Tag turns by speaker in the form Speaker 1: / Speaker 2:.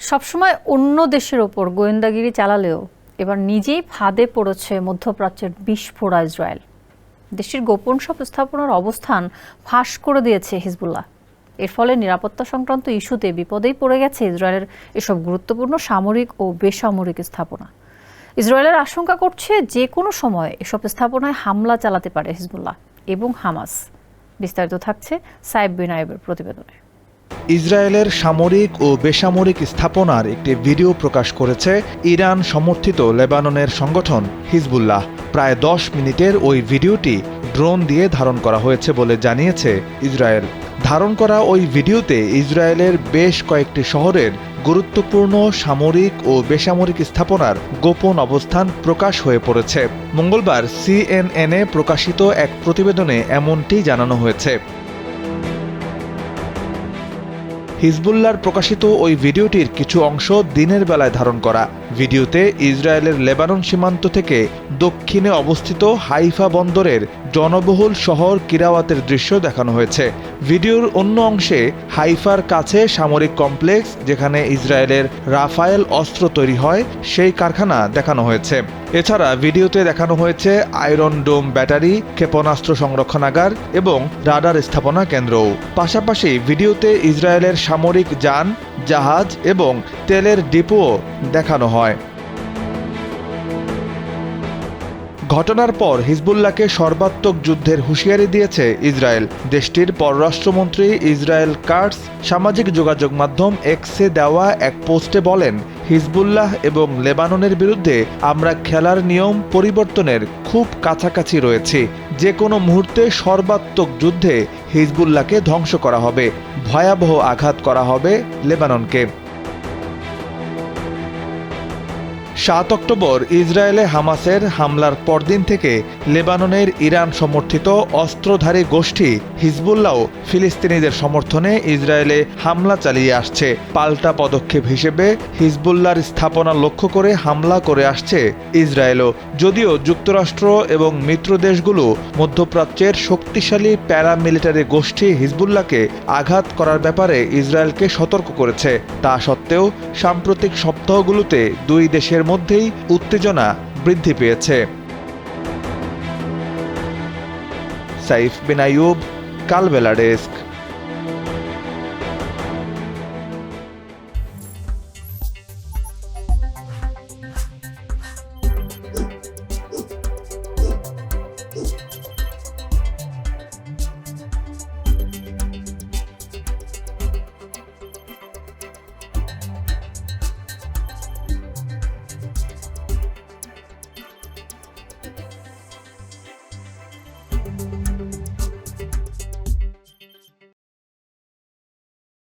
Speaker 1: সবসময় অন্য দেশের ওপর গোয়েন্দাগিরি চালালেও এবার নিজেই ফাঁদে পড়েছে মধ্যপ্রাচ্যের বিস্ফোরা ইসরায়েল। দেশটির গোপন সব স্থাপনার অবস্থান ফাঁস করে দিয়েছে হিজবুল্লাহ। এর ফলে নিরাপত্তা সংক্রান্ত ইস্যুতে বিপদেই পড়ে গেছে ইসরায়েলের এসব গুরুত্বপূর্ণ সামরিক ও বেসামরিক স্থাপনা। ইসরায়েলের আশঙ্কা করছে যে কোনো সময় এসব স্থাপনায় হামলা চালাতে পারে হিজবুল্লাহ এবং হামাস। বিস্তারিত থাকছে সাইব বিনায়েবের প্রতিবেদনে।
Speaker 2: ইসরায়েলের সামরিক ও বেসামরিক স্থাপনার একটি ভিডিও প্রকাশ করেছে ইরান সমর্থিত লেবাননের সংগঠন হিজবুল্লাহ। প্রায় দশ মিনিটের ওই ভিডিওটি ড্রোন দিয়ে ধারণ করা হয়েছে বলে জানিয়েছে ইসরায়েল। ধারণ করা ওই ভিডিওতে ইসরায়েলের বেশ কয়েকটি শহরের গুরুত্বপূর্ণ সামরিক ও বেসামরিক স্থাপনার গোপন অবস্থান প্রকাশ হয়ে পড়েছে। মঙ্গলবার সিএনএনে প্রকাশিত এক প্রতিবেদনে এমনটি জানানো হয়েছে। হিজবুল্লার প্রকাশিত ওই ভিডিওটির কিছু অংশ দিনের বেলায় ধারণ করা। ভিডিওতে ইসরায়েলের লেবানন সীমান্ত থেকে দক্ষিণে অবস্থিত হাইফা বন্দরের জনবহুল শহর কিরাওয়াতের দৃশ্য দেখানো হয়েছে। ভিডিওর অন্য অংশে হাইফার কাছে সামরিক কমপ্লেক্স, যেখানে ইসরায়েলের রাফায়েল অস্ত্র তৈরি হয়, সেই কারখানা দেখানো হয়েছে। এছাড়া ভিডিওতে দেখানো হয়েছে আয়রন ডোম ব্যাটারি, ক্ষেপণাস্ত্র সংরক্ষণাগার এবং রাডার স্থাপনা কেন্দ্রও। পাশাপাশি ভিডিওতে ইসরায়েলের সামরিক যান, জাহাজ এবং তেলের ডিপোও দেখানো হয়। ঘটনার পর হিজবুল্লাহকে সর্বাত্মক যুদ্ধের হুঁশিয়ারি দিয়েছে ইসরায়েল। দেশটির পররাষ্ট্রমন্ত্রী ইসরায়েল কার্টস সামাজিক যোগাযোগ মাধ্যম এক্সে দেওয়া এক পোস্টে বলেন হিজবুল্লাহ এবং লেবাননের বিরুদ্ধে আমরা খেলার নিয়ম পরিবর্তনের খুব কাছাকাছি রয়েছি। যে কোনো মুহূর্তে সর্বাত্মক যুদ্ধে হিজবুল্লাহকে ধ্বংস করা হবে, ভয়াবহ আঘাত করা হবে লেবাননকে। সাত অক্টোবর ইসরায়েলে হামাসের হামলার পরদিন থেকে লেবাননের ইরান সমর্থিত অস্ত্রধারী গোষ্ঠী হিজবুল্লাহ ফিলিস্তিনিদের সমর্থনে ইসরায়েলে হামলা চালিয়ে আসছে। পাল্টা পদক্ষেপ হিসেবে হিজবুল্লাহর স্থাপনা লক্ষ্য করে হামলা করে আসছে ইসরায়েলও। যদিও যুক্তরাষ্ট্র এবং মিত্র দেশগুলো মধ্যপ্রাচ্যের শক্তিশালী প্যারামিলিটারি গোষ্ঠী হিজবুল্লাহকে আঘাত করার ব্যাপারে ইসরায়েলকে সতর্ক করেছে। তা সত্ত্বেও সাম্প্রতিক সপ্তাহগুলোতে দুই দেশের মধ্যেই উত্তেজনা বৃদ্ধি পেয়েছে। Saif Bin Ayub Kalbela desk. thank you